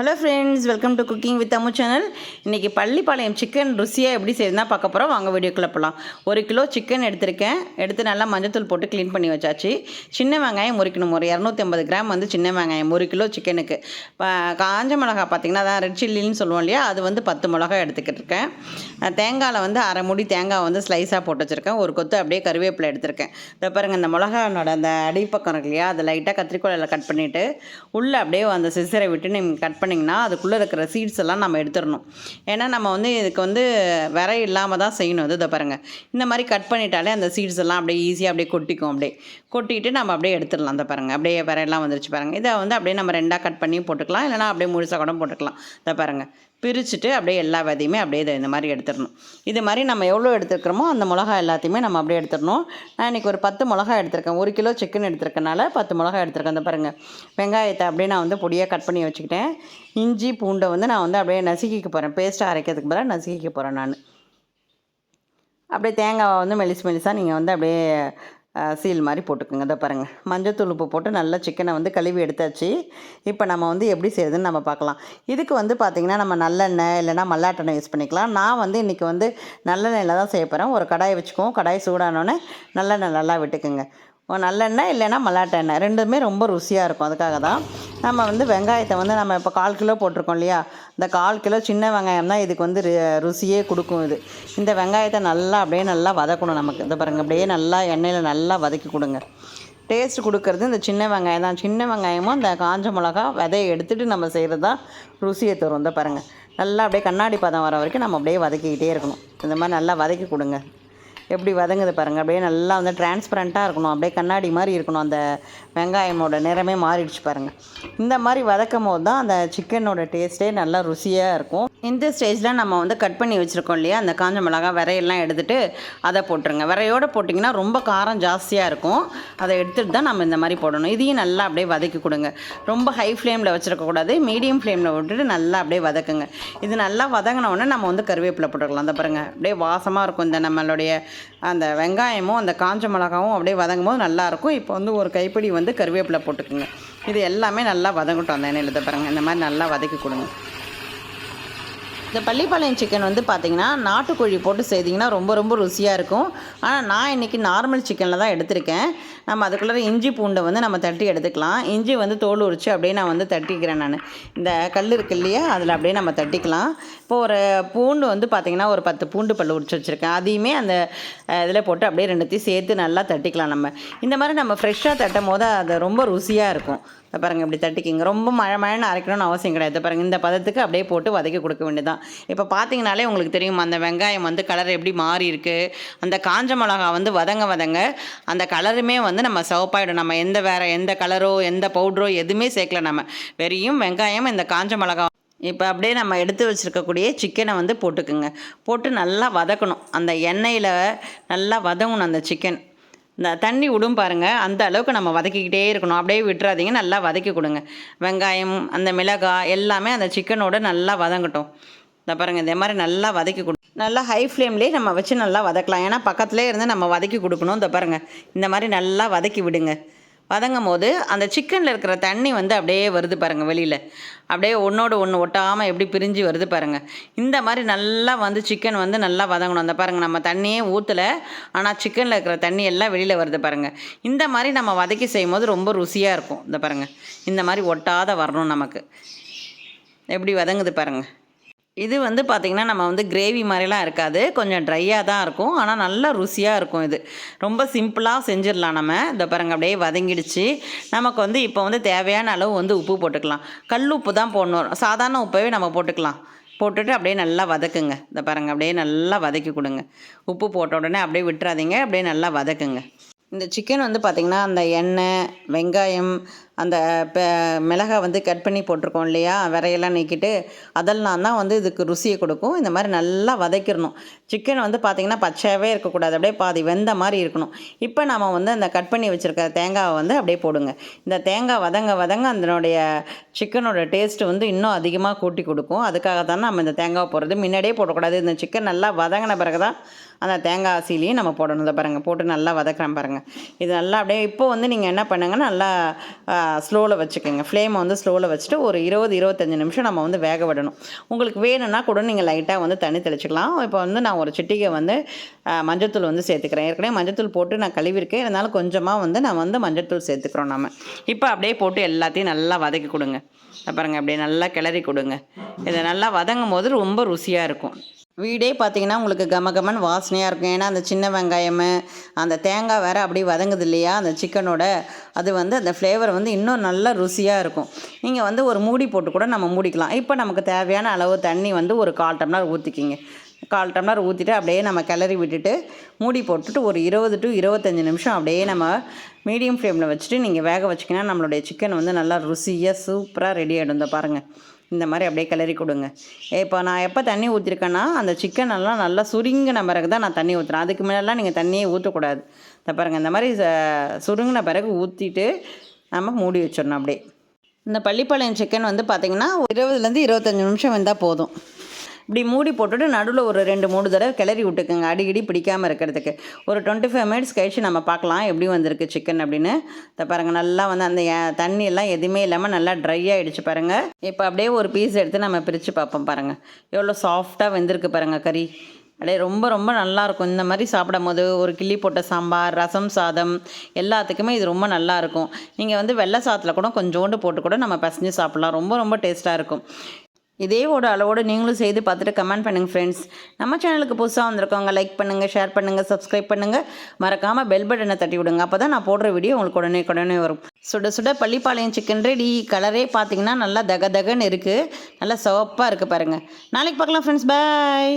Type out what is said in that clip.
Hello friends welcome to cooking with Ammu channel இன்றைக்கி Pallipalayam chicken ருசியாக எப்படி செய்யுதுன்னா பார்க்க போகிறோம் வாங்க வீடியோக்குள்ளே போகலாம் ஒரு கிலோ சிக்கன் எடுத்திருக்கேன். எடுத்து நல்லா மஞ்சத்தூள் போட்டு க்ளீன் பண்ணி வச்சாச்சு. சின்ன வெங்காயம் முறிக்கணும். ஒரு இரநூத்தி ஐம்பது கிராம் வந்து சின்ன வெங்காயம் ஒரு கிலோ சிக்கனுக்கு காஞ்ச மிளகா பார்த்தீங்கன்னா அதான் ரெட் சில்லின்னு சொல்லுவோம் இல்லையா? அது வந்து பத்து மிளகா எடுத்துக்கிட்டு இருக்கேன். தேங்காயில் வந்து அரை முடி தேங்காய் வந்து ஸ்லைஸாக போட்டு வச்சுருக்கேன். ஒரு கொத்து அப்படியே கருவேப்பிலை எடுத்திருக்கேன். இதை பாருங்கள் இந்த மிளகானோட அந்த அடிப்பக்கம் இருக்கு இல்லையா? அதை லைட்டாக கத்திரிக்கோலையில் கட் பண்ணிவிட்டு உள்ளே அப்படியே அந்த சிசரை விட்டு நீங்கள் கட் பண்ணிங்கன்னா அதுக்குள்ளே இருக்கிற சீட்ஸ் எல்லாம் நம்ம எடுத்துடணும். ஏன்னா நம்ம வந்து இதுக்கு வந்து விரை இல்லாமல் தான் செய்யணும். இது இதை பாருங்கள் இந்த மாதிரி கட் பண்ணிட்டாலே அந்த சீட்ஸ் எல்லாம் அப்படியே ஈஸியாக அப்படியே கொட்டிக்கும் அப்படியே. கொட்டிட்டு நம்ம அப்படியே எடுத்துடலாம். இந்த பாருங்கள் அப்படியே விரையெல்லாம் வந்துருச்சு பாருங்கள் இதை வந்து அப்படியே நம்ம ரெண்டாக கட் பண்ணி போட்டுக்கலாம். இல்லைனா அப்படியே முழுசாக கூட போட்டுக்கலாம். இதை பாருங்கள் பிரிச்சுட்டு அப்படியே எல்லா விதையுமே அப்படியே இதை இந்த மாதிரி எடுத்துடணும். இது மாதிரி நம்ம எவ்வளோ எடுத்துருக்கிறோமோ அந்த மிளகா எல்லாத்தையுமே நம்ம அப்படியே எடுத்துடணும். நான் இன்றைக்கி ஒரு பத்து மிளகா எடுத்திருக்கேன். ஒரு கிலோ சிக்கன் எடுத்திருக்கனால பத்து மிளகா எடுத்திருக்கேன். அந்த பாருங்கள் வெங்காயத்தை அப்படியே நான் வந்து பொடியாக கட் பண்ணி வச்சுக்கிட்டேன். இஞ்சி பூண்டை வந்து நான் வந்து அப்படியே நசுக்கிக்க போகிறேன் பேஸ்ட்டாக அரைக்கிறதுக்கு பதிலாக நசுக்கிக்க போகிறேன் நான். அப்படியே தேங்காவை வந்து மெலிசு மெலிசாக நீங்கள் வந்து அப்படியே சீல் மாதிரி போட்டுக்கோங்க. இதை பாருங்கள் மஞ்சத்தூள் உப்பு போட்டு நல்லா சிக்கனை வந்து கழுவி எடுத்தாச்சு. இப்போ நம்ம வந்து எப்படி செய்யுதுன்னு நம்ம பார்க்கலாம். இதுக்கு வந்து பார்த்திங்கன்னா நம்ம நல்லெண்ணெய் இல்லைன்னா மல்லாட்டெண்ணெய் யூஸ் பண்ணிக்கலாம். நான் வந்து இன்றைக்கி வந்து நல்லெண்ணெயில் தான் செய்ய போகிறேன் ஒரு கடாயை வச்சுக்குவோம். கடாய் சூடானோடனே நல்லெண்ணெய் நல்லா விட்டுக்குங்க. நல்லெண்ணெய் இல்லைன்னா மல்லாட்டை எண்ணெய். ரெண்டுமே ரொம்ப ருசியாக இருக்கும். அதுக்காக தான் நம்ம வந்து வெங்காயத்தை வந்து நம்ம இப்போ கால் கிலோ போட்டிருக்கோம் இல்லையா? இந்த கால் கிலோ சின்ன வெங்காயம் தான் இதுக்கு வந்து ரு- ருசியே கொடுக்கும் இது. இந்த வெங்காயத்தை நல்லா அப்படியே நல்லா வதக்கணும் நமக்கு. இந்த பாருங்கள் அப்படியே நல்லா எண்ணெயில் நல்லா வதக்கி கொடுங்க. டேஸ்ட் கொடுக்கறது இந்த சின்ன வெங்காயம் தான். சின்ன வெங்காயமும் இந்த காஞ்ச மிளகா விதையை எடுத்துகிட்டு நம்ம செய்கிறது தான் ருசியை தரும். இந்த பாருங்கள் நல்லா அப்படியே கண்ணாடி பதம் வர வரைக்கும் நம்ம அப்படியே வதக்கிக்கிட்டே இருக்கணும். இந்த மாதிரி நல்லா வதக்கி கொடுங்க. எப்படி வதங்குது பாருங்கள் அப்படியே நல்லா வந்து டிரான்ஸ்பரண்ட்டாக இருக்கணும். அப்படியே கண்ணாடி மாதிரி இருக்கணும். அந்த வெங்காயமோட நிறமே மாறிடுச்சு பாருங்கள் இந்த மாதிரி வதக்கும் போது தான் அந்த சிக்கனோட டேஸ்ட்டே நல்லா ருசியாக இருக்கும். இந்த ஸ்டேஜில் நம்ம வந்து கட் பண்ணி வச்சுருக்கோம் இல்லையா? அந்த காஞ்ச மிளகா விரையெல்லாம் எடுத்துகிட்டு அதை போட்டுருங்க. விரையோடு போட்டிங்கன்னா ரொம்ப காரம் ஜாஸ்தியாக இருக்கும். அதை எடுத்துகிட்டு தான் நம்ம இந்த மாதிரி போடணும். இதையும் நல்லா அப்படியே வதக்கி கொடுங்க. ரொம்ப ஹை ஃப்ளேமில் வச்சுருக்கக்கூடாது மீடியம் ஃப்ளேமில் விட்டுட்டு நல்லா அப்படியே வதக்குங்க. இது நல்லா வதங்கினோடனே நம்ம வந்து கருவேப்பிலை போட்டுக்கலாம். அந்த பாருங்கள் அப்படியே வாசமாக இருக்கும். இந்த நம்மளுடைய அந்த வெங்காயமும் அந்த காஞ்ச மிளகாவும் அப்படியே வதங்கும் போது நல்லாயிருக்கும் இப்போ வந்து ஒரு கைப்பிடி வந்து கருவேப்பிலை போட்டுக்குங்க. இது எல்லாமே நல்லா வதங்கட்டும் அந்த எண்ணெயில். பாருங்கள் இந்த மாதிரி நல்லா வதக்கி கொடுங்க. இந்த பள்ளிப்பாளையம் சிக்கன் வந்து பார்த்தீங்கன்னா நாட்டுக்கோழி போட்டு செய்திங்கன்னா ரொம்ப ரொம்ப ருசியாக இருக்கும். ஆனால் நான் இன்றைக்கி நார்மல் சிக்கனில் தான் எடுத்திருக்கேன். நம்ம அதுக்குள்ளே இஞ்சி பூண்டை வந்து நம்ம தட்டி எடுத்துக்கலாம். இஞ்சி வந்து தோல் உரிச்சு அப்படியே நான் வந்து தட்டிக்கிறேன் நான். இந்த கல் இருக்கு இல்லையா? அதில் அப்படியே நம்ம தட்டிக்கலாம். இப்போ ஒரு பூண்டு வந்து பார்த்திங்கன்னா ஒரு பத்து பூண்டு பல் உரிச்சு வச்சுருக்கேன். அதையுமே அந்த இதில் போட்டு அப்படியே ரெண்டுத்தையும் சேர்த்து நல்லா தட்டிக்கலாம் நம்ம. இந்த மாதிரி நம்ம ஃப்ரெஷ்ஷாக தட்டும் போது அது ரொம்ப ருசியாக இருக்கும். இப்போ பாருங்கள் இப்படி தட்டிக்கிங்க. ரொம்ப மழை மழைன்னு அரைக்கணும்னு அவசியம் கிடையாது. பாருங்கள் இந்த பதத்துக்கு அப்படியே போட்டு வதக்கி கொடுக்க வேண்டியதான் இப்போ பார்த்தீங்கனாலே உங்களுக்கு தெரியும் அந்த வெங்காயம் வந்து கலர் எப்படி மாறி இருக்குது அந்த காஞ்ச மிளகா வந்து வதங்க வதங்க அந்த கலருமே வந்து நம்ம சிவப்பாயிடும். நம்ம எந்த வேறு எந்த கலரோ எந்த பவுட்ரோ எதுவுமே சேர்க்கல நம்ம. வெறியும் வெங்காயம் இந்த காஞ்ச மிளகா. இப்போ அப்படியே நம்ம எடுத்து வச்சுருக்கக்கூடிய சிக்கனை வந்து போட்டுக்குங்க. போட்டு நல்லா வதக்கணும். அந்த எண்ணெயில் நல்லா வதங்கணும் அந்த சிக்கன் இந்த தண்ணி விடும் பாருங்கள் அந்த அளவுக்கு நம்ம வதக்கிக்கிட்டே இருக்கணும். அப்படியே விட்டுறாதீங்க. நல்லா வதக்கி கொடுங்க. வெங்காயம் அந்த மிளகாய் எல்லாமே அந்த சிக்கனோட நல்லா வதங்கட்டும். இந்த பாருங்கள் இதே மாதிரி நல்லா வதக்கி கொடு நல்லா ஹை ஃப்ளேம்லேயே நம்ம வச்சு நல்லா வதக்கலாம். ஏன்னா பக்கத்துலேயே இருந்து நம்ம வதக்கி கொடுக்கணும். இந்த பாருங்கள் இந்த மாதிரி நல்லா வதக்கி விடுங்க. வதங்கும் போது அந்த சிக்கனில் இருக்கிற தண்ணி வந்து அப்படியே வருது பாருங்கள் வெளியில். அப்படியே ஒன்றோடு ஒன்று ஒட்டாமல் எப்படி பிரிஞ்சு வருது பாருங்கள் இந்த மாதிரி நல்லா வந்து சிக்கன் வந்து நல்லா வதங்கணும். அந்த பாருங்கள் நம்ம தண்ணியே ஊற்றலை ஆனால் சிக்கனில் இருக்கிற தண்ணி எல்லாம் வெளியில் வருது பாருங்கள் இந்த மாதிரி நம்ம வதக்கி செய்யும் போது ரொம்ப ருசியாக இருக்கும். இந்த பாருங்கள் இந்த மாதிரி ஒட்டாத வரணும் நமக்கு. எப்படி வதங்குது பாருங்கள் இது வந்து பார்த்திங்கன்னா நம்ம வந்து கிரேவி மாதிரிலாம் இருக்காது. கொஞ்சம் ட்ரையாக தான் இருக்கும். ஆனால் நல்லா ருசியாக இருக்கும் இது. ரொம்ப சிம்பிளாக செஞ்சிடலாம் நம்ம. இந்த பாருங்க அப்படியே வதங்கிடுச்சு. நமக்கு வந்து இப்போ வந்து தேவையான அளவு வந்து உப்பு போட்டுக்கலாம். கல் உப்பு தான் போடணும். சாதாரண உப்பவே நம்ம போட்டுக்கலாம். போட்டுட்டு அப்படியே நல்லா வதக்குங்க. இந்த பாருங்க அப்படியே நல்லா வதக்கி கொடுங்க. உப்பு போட்ட உடனே அப்படியே விட்டுறாதீங்க. அப்படியே நல்லா வதக்குங்க. இந்த சிக்கன் வந்து பார்த்திங்கன்னா அந்த எண்ணெய் வெங்காயம் அந்த பெ மிளகாய் வந்து கட் பண்ணி போட்டிருக்கோம் இல்லையா? விரையெல்லாம் நீக்கிட்டு அதெல்லாம் தான் வந்து இதுக்கு ருசியை கொடுக்கும். இந்த மாதிரி நல்லா வதக்கிடணும். சிக்கன் வந்து பார்த்திங்கன்னா பச்சையாகவே இருக்கக்கூடாது. அப்படியே பாதி வெந்த மாதிரி இருக்கணும். இப்போ நம்ம வந்து அந்த கட் பண்ணி வச்சுருக்க தேங்காவை வந்து அப்படியே போடுங்க. இந்த தேங்காய் வதங்க வதங்க அதனுடைய சிக்கனோட டேஸ்ட் வந்து இன்னும் அதிகமாக கூட்டி கொடுக்கும். அதுக்காக தான் நம்ம இந்த தேங்காய் போடுறது. முன்னாடியே போடக்கூடாது. இந்த சிக்கன் நல்லா வதங்கின பிறகு தான் அந்த தேங்காய் சீலையும் நம்ம போடணும். இதை பாருங்கள் போட்டு நல்லா வதக்குறேன் பாருங்கள் இது நல்லா அப்படியே இப்போ வந்து நீங்கள் என்ன பண்ணுங்கன்னா நல்லா ஸ்லோவில் வச்சுக்கோங்க. ஃப்ளேமை வந்து ஸ்லோவில் வச்சுட்டு ஒரு இருபது இருபத்தஞ்சி நிமிஷம் நம்ம வந்து வேக விடணும். உங்களுக்கு வேணும்னா கூட நீங்கள் லைட்டாக வந்து தண்ணி தெளிச்சிக்கலாம். இப்போ வந்து நான் ஒரு சிட்டிகை வந்து மஞ்சத்தூள் வந்து சேர்த்துக்கிறேன். ஏற்கனவே மஞ்சத்தூள் போட்டு நான் கழுவிருக்கேன் இருந்தாலும் கொஞ்சமாக வந்து நான் வந்து மஞ்சத்தூள் சேர்த்துக்கிறோம் நம்ம இப்போ அப்படியே போட்டு எல்லாத்தையும் நல்லா வதக்கி கொடுங்க. பாருங்க அப்படியே நல்லா கிளறி கொடுங்க. இதை நல்லா வதங்கும் போது ரொம்ப ருசியாக இருக்கும். வீடே பார்த்தீங்கன்னா உங்களுக்கு கமகமன் வாசனையாக இருக்கும். ஏன்னா அந்த சின்ன வெங்காயம் அந்த தேங்காய் வேறு அப்படியே வதங்குது இல்லையா? அந்த சிக்கனோட அது வந்து அந்த ஃப்ளேவர் வந்து இன்னும் நல்லா ருசியாக இருக்கும். நீங்கள் வந்து ஒரு மூடி போட்டு கூட நம்ம மூடிக்கலாம். இப்போ நமக்கு தேவையான அளவு தண்ணி வந்து ஒரு கால் டம்ளர் ஊற்றிக்கிங்க கால் டம்ளர் ஊற்றிட்டு அப்படியே நம்ம கிளறி விட்டுட்டு மூடி போட்டுட்டு ஒரு இருபது டு இருபத்தஞ்சி நிமிஷம் அப்படியே நம்ம மீடியம் ஃப்ளேமில் வச்சுட்டு நீங்கள் வேக வச்சிங்கன்னா நம்மளுடைய சிக்கன் வந்து நல்லா ருசியாக சூப்பராக ரெடி ஆகிடும் இந்த பாருங்கள் இந்த மாதிரி அப்படியே கிளறி கொடுங்க. இப்போ நான் எப்போ தண்ணி ஊற்றிருக்கேன்னா அந்த சிக்கன் எல்லாம் நல்லா சுருங்கின பிறகு தான் நான் தண்ணி ஊற்றுறேன் அதுக்கு மேலெலாம் நீங்கள் தண்ணியே ஊற்றக்கூடாது இந்த பாருங்கள் இந்த மாதிரி ச- சுருங்கின பிறகு ஊற்றிட்டு நம்ம மூடி வச்சிடணும் அப்படியே. இந்த பள்ளிப்பாளையம் சிக்கன் வந்து பார்த்திங்கன்னா இருபதுலேருந்து இருபத்தஞ்சி நிமிஷம் வந்தால் போதும். இப்படி மூடி போட்டுட்டு நடுவில் ஒரு ரெண்டு மூணு தடவை கிளறி விட்டுக்குங்க. அடிக்கடி பிடிக்காமல் இருக்கிறதுக்கு. ஒரு டுவெண்ட்டி ஃபைவ் மினிட்ஸ் கழிச்சு நம்ம பார்க்கலாம் எப்படி வந்திருக்கு சிக்கன் அப்படின்னு. இதை பாருங்கள் நல்லா வந்து அந்த தண்ணி எல்லாம் எதுவுமே இல்லாமல் நல்லா ட்ரை ஆகிடுச்சு பாருங்கள் இப்போ அப்படியே ஒரு பீஸ் எடுத்து நம்ம பிரித்து பார்ப்போம் பாருங்கள் எவ்வளோ சாஃப்டாக வெந்திருக்கு பாருங்கள் கறி. அப்படியே ரொம்ப ரொம்ப நல்லாயிருக்கும் இந்த மாதிரி சாப்பிடும் போது ஒரு கிள்ளி போட்ட சாம்பார் ரசம் சாதம் எல்லாத்துக்குமே இது ரொம்ப நல்லாயிருக்கும் நீங்கள் வந்து வெள்ளை சாதத்தில் கூட கொஞ்சோண்டு போட்டு கூட நம்ம பசஞ்சு சாப்பிட்லாம். ரொம்ப ரொம்ப டேஸ்ட்டாக இருக்கும். இதே ஒரு அளவோடு நீங்களும் செய்து பார்த்துட்டு கமெண்ட் பண்ணுங்கள் ஃப்ரெண்ட்ஸ் நம்ம சேனலுக்கு புதுசாக வந்திருக்கவங்க லைக் பண்ணுங்கள் ஷேர் பண்ணுங்கள் சப்ஸ்கிரைப் பண்ணுங்கள் மறக்காமல் பெல் பட்டனை தட்டி விடுங்க. அப்போ தான் நான் போடுற வீடியோ உங்களுக்கு உடனே உடனே வரும். சுட சுட பள்ளிப்பாளையம் சிக்கன் ரெடி கலரே பார்த்தீங்கன்னா நல்லா தக தகன்னு இருக்குது நல்லா சிவப்பாக இருக்குது பாருங்கள் நாளைக்கு பார்க்கலாம் ஃப்ரெண்ட்ஸ் பாய்